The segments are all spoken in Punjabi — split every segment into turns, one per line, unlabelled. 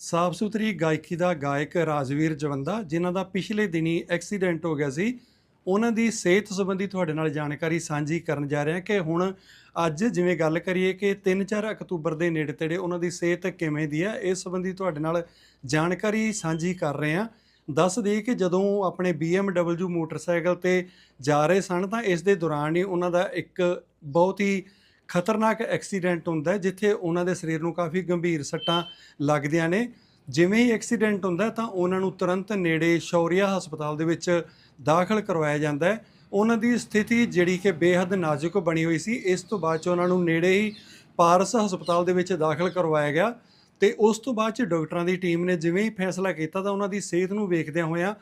ਸਾਫ਼ ਸੁਥਰੀ ਗਾਇਕੀ ਦਾ ਗਾਇਕ ਰਾਜਵੀਰ ਜਵੰਦਾ, ਜਿਨ੍ਹਾਂ ਦਾ ਪਿਛਲੇ ਦਿਨੀ ਐਕਸੀਡੈਂਟ ਹੋ ਗਿਆ ਸੀ, ਉਹਨਾਂ ਦੀ ਸਿਹਤ ਸੰਬੰਧੀ ਤੁਹਾਡੇ ਨਾਲ ਜਾਣਕਾਰੀ ਸਾਂਝੀ ਕਰਨ ਜਾ ਰਹੇ ਹਾਂ ਕਿ ਹੁਣ ਅੱਜ ਜਿਵੇਂ ਗੱਲ ਕਰੀਏ ਕਿ 3-4 ਅਕਤੂਬਰ ਦੇ ਨੇੜੇ ਤੇੜੇ ਉਹਨਾਂ ਦੀ ਸਿਹਤ ਕਿਵੇਂ ਦੀ ਹੈ ਇਸ ਸੰਬੰਧੀ ਤੁਹਾਡੇ ਨਾਲ ਜਾਣਕਾਰੀ ਸਾਂਝੀ ਕਰ ਰਹੇ ਹਾਂ। ਦੱਸ ਦਈਏ ਕਿ ਜਦੋਂ ਉਹ ਆਪਣੇ BMW ਮੋਟਰਸਾਈਕਲ ਤੇ ਜਾ ਰਹੇ ਸਨ, ਤਾਂ ਇਸ ਦੇ ਦੌਰਾਨ ਹੀ ਉਹਨਾਂ ਦਾ ਇੱਕ ਬਹੁਤ ਹੀ ਖਤਰਨਾਕ ਐਕਸੀਡੈਂਟ ਹੁੰਦਾ ਹੈ, ਜਿੱਥੇ ਉਹਨਾਂ ਦੇ ਸਰੀਰ ਨੂੰ ਕਾਫੀ ਗੰਭੀਰ ਸੱਟਾਂ ਲੱਗਦੀਆਂ ਨੇ। ਜਿਵੇਂ ਹੀ ਐਕਸੀਡੈਂਟ ਹੁੰਦਾ ਤਾਂ ਉਹਨਾਂ ਨੂੰ ਤੁਰੰਤ ਨੇੜੇ ਸ਼ੌਰੀਆ ਹਸਪਤਾਲ ਦੇ ਵਿੱਚ ਦਾਖਲ ਕਰਵਾਇਆ ਜਾਂਦਾ ਹੈ। ਉਹਨਾਂ ਦੀ ਸਥਿਤੀ ਜਿਹੜੀ ਕਿ ਬੇਹੱਦ ਨਾਜ਼ੁਕ ਬਣੀ ਹੋਈ ਸੀ, ਇਸ ਤੋਂ ਬਾਅਦ ਚ ਉਹਨਾਂ ਨੂੰ ਨੇੜੇ ਹੀ ਪਾਰਸ ਹਸਪਤਾਲ ਦੇ ਵਿੱਚ ਦਾਖਲ ਕਰਵਾਇਆ ਗਿਆ ਤੇ ਉਸ ਤੋਂ ਬਾਅਦ ਚ ਡਾਕਟਰਾਂ ਦੀ ਟੀਮ ਨੇ ਜਿਵੇਂ ਹੀ ਫੈਸਲਾ ਕੀਤਾ, ਤਾਂ ਉਹਨਾਂ ਦੀ ਸਿਹਤ ਨੂੰ ਵੇਖਦਿਆਂ ਹੋਇਆਂ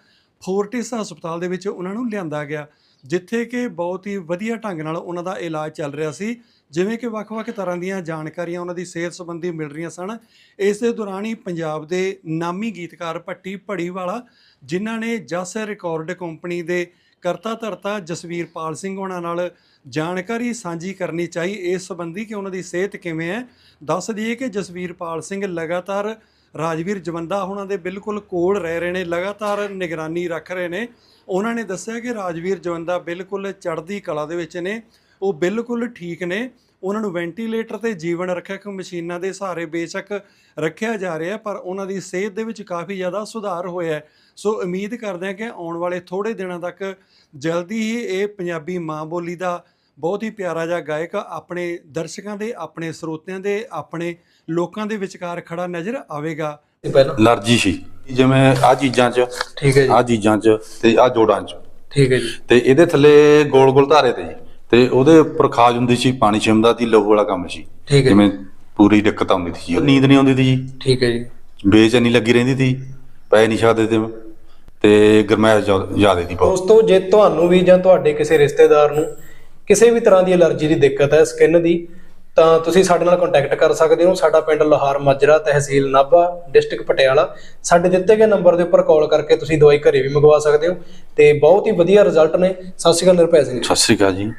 ਫੋਰਟਿਸ ਹਸਪਤਾਲ ਦੇ ਵਿੱਚ ਉਹਨਾਂ ਨੂੰ ਲਿਆਂਦਾ ਗਿਆ। ਜਿੱਥੇ ਕਿ ਬਹੁਤ ਹੀ ਵਧੀਆ ਢੰਗ ਨਾਲ ਉਹਨਾਂ ਦਾ ਇਲਾਜ ਚੱਲ ਰਿਹਾ ਸੀ। ਜਿਵੇਂ ਕਿ ਵੱਖ-ਵੱਖ ਤਰ੍ਹਾਂ ਦੀਆਂ ਜਾਣਕਾਰੀਆਂ ਉਹਨਾਂ ਦੀ ਸਿਹਤ ਸੰਬੰਧੀ ਮਿਲ ਰਹੀਆਂ ਸਨ। ਇਸ ਦੇ ਦੌਰਾਨ ਹੀ ਪੰਜਾਬ ਦੇ ਨਾਮੀ ਗੀਤਕਾਰ ਭੱਟੀ ਭੜੀਵਾਲਾ, ਜਿਨ੍ਹਾਂ ਨੇ ਜਸ ਰਿਕਾਰਡ ਕੰਪਨੀ ਦੇ ਕਰਤਾ ਧਰਤਾ ਜਸਵੀਰਪਾਲ ਸਿੰਘ ਉਹਨਾਂ ਨਾਲ ਜਾਣਕਾਰੀ ਸਾਂਝੀ ਕਰਨੀ ਚਾਹੀ। ਇਸ ਸੰਬੰਧੀ ਕਿ ਉਹਨਾਂ ਦੀ ਸਿਹਤ ਕਿਵੇਂ ਹੈ, ਦੱਸ ਦਈਏ ਕਿ ਜਸਵੀਰਪਾਲ ਸਿੰਘ ਲਗਾਤਾਰ ਰਾਜਵੀਰ ਜਵੰਦਾ ਉਹਨਾਂ ਦੇ ਬਿਲਕੁਲ ਕੋਲ ਰਹਿ ਰਹੇ ਨੇ, ਲਗਾਤਾਰ ਨਿਗਰਾਨੀ ਰੱਖ ਰਹੇ ਨੇ। ਉਹਨਾਂ ਨੇ ਦੱਸਿਆ ਕਿ ਰਾਜਵੀਰ ਜਵੰਦਾ ਬਿਲਕੁਲ ਚੜ੍ਹਦੀ ਕਲਾ ਦੇ ਵਿੱਚ ਨੇ, ਉਹ ਬਿਲਕੁਲ ਠੀਕ ਨੇ। ਉਹਨਾਂ ਨੂੰ ਵੈਂਟੀਲੇਟਰ ਤੇ ਜੀਵਨ ਰੱਖਿਅਕ ਮਸ਼ੀਨਾਂ ਦੇ ਸਹਾਰੇ ਬੇਸ਼ੱਕ ਰੱਖਿਆ ਜਾ ਰਿਹਾ ਪਰ ਉਹਨਾਂ ਦੀ ਸਿਹਤ ਦੇ ਵਿੱਚ ਕਾਫੀ ਜ਼ਿਆਦਾ ਸੁਧਾਰ ਹੋਇਆ ਹੈ। ਸੋ ਉਮੀਦ ਕਰਦੇ ਹਾਂ ਕਿ ਆਉਣ ਵਾਲੇ ਥੋੜੇ ਦਿਨਾਂ ਤੱਕ ਜਲਦੀ ਹੀ ਇਹ ਪੰਜਾਬੀ ਮਾਂ ਬੋਲੀ ਦਾ ਬਹੁਤ ਹੀ ਪਿਆਰਾ ਜਿਹਾ ਗਾਇਕ ਆਪਣੇ ਦਰਸ਼ਕਾਂ ਦੇ ਆਪਣੇ ਸਰੋਤਿਆਂ ਦੇ ਆਪਣੇ ਲੋਕਾਂ ਦੇ ਵਿਚਕਾਰ ਖੜਾ ਨਜ਼ਰ ਆਵੇਗਾ।
ਅਲਰਜੀ ਸੀ। ਜਿਵੇਂ ਆ ਚੀਜ਼ਾਂ 'ਚ
ਠੀਕ ਹੈ ਜੀ।
ਆ ਚੀਜ਼ਾਂ 'ਚ ਤੇ ਆ ਜੋੜਾਂ 'ਚ।
ਠੀਕ ਹੈ ਜੀ।
ਤੇ ਇਹਦੇ ਥੱਲੇ ਗੋਲ ਗੋਲ ਧਾਰੇ ਤੇ ਜੀ। ਤੇ ਉਹਦੇ ਉੱਪਰ ਖਾਜ ਹੁੰਦੀ ਸੀ ਪਾਣੀ ਛਿਮਦਾ ਸੀ ਲਹੂ ਵਾਲਾ ਕੰਮ ਸੀ।
ਠੀਕ ਹੈ
ਜਿਵੇਂ ਪੂਰੀ ਦਿੱਕਤ ਆਉਂਦੀ ਸੀ। ਜੀ। ਨੀਂਦ ਨਹੀਂ ਆਉਂਦੀ ਸੀ ਜੀ।
ਠੀਕ ਹੈ ਜੀ।
ਬੇਚੈਨੀ ਲੱਗੀ ਰਹਿੰਦੀ ਸੀ। ਪੈ ਨਹੀਂ ਸਕਦੇ ਤੇ ਤੇ ਗਰਮੈਸ਼ ਜ਼ਿਆਦਾ ਸੀ ਬਹੁਤ।
ਦੋਸਤੋ ਜੇ ਤੁਹਾਨੂੰ ਵੀ ਜਾਂ ਤੁਹਾਡੇ ਕਿਸੇ ਰਿਸ਼ਤੇਦਾਰ ਨੂੰ ਕਿਸੇ ਵੀ ਤਰ੍ਹਾਂ ਦੀ ਅਲਰਜੀ ਦੀ ਦਿੱਕਤ ਹੈ ਸਕਿਨ ਦੀ, ਤਾਂ ਤੁਸੀਂ ਸਾਡੇ ਨਾਲ ਕੰਟੈਕਟ ਕਰ ਸਕਦੇ ਹੋ। ਸਾਡਾ ਪਿੰਡ ਲੋਹਾਰ, ਮਾਜਰਾ, ਤਹਿਸੀਲ ਨਾਭਾ ਡਿਸਟ੍ਰਿਕਟ ਪਟਿਆਲਾ। ਸਾਡੇ ਦਿੱਤੇ ਗਏ ਨੰਬਰ ਦੇ ਉੱਪਰ ਕਾਲ ਕਰਕੇ ਤੁਸੀਂ ਦਵਾਈ ਘਰੇ ਵੀ ਮੰਗਵਾ ਸਕਦੇ ਹੋ। ਤੇ ਬਹੁਤ ਹੀ ਵਧੀਆ ਰਿਜ਼ਲਟ ਨੇ। ਸਤਿ ਸ਼੍ਰੀ ਅਕਾਲ ਨਿਰਭੈ ਸਿੰਘ ਜੀ।
ਸਤਿ ਸ੍ਰੀ ਅਕਾਲ ਜੀ।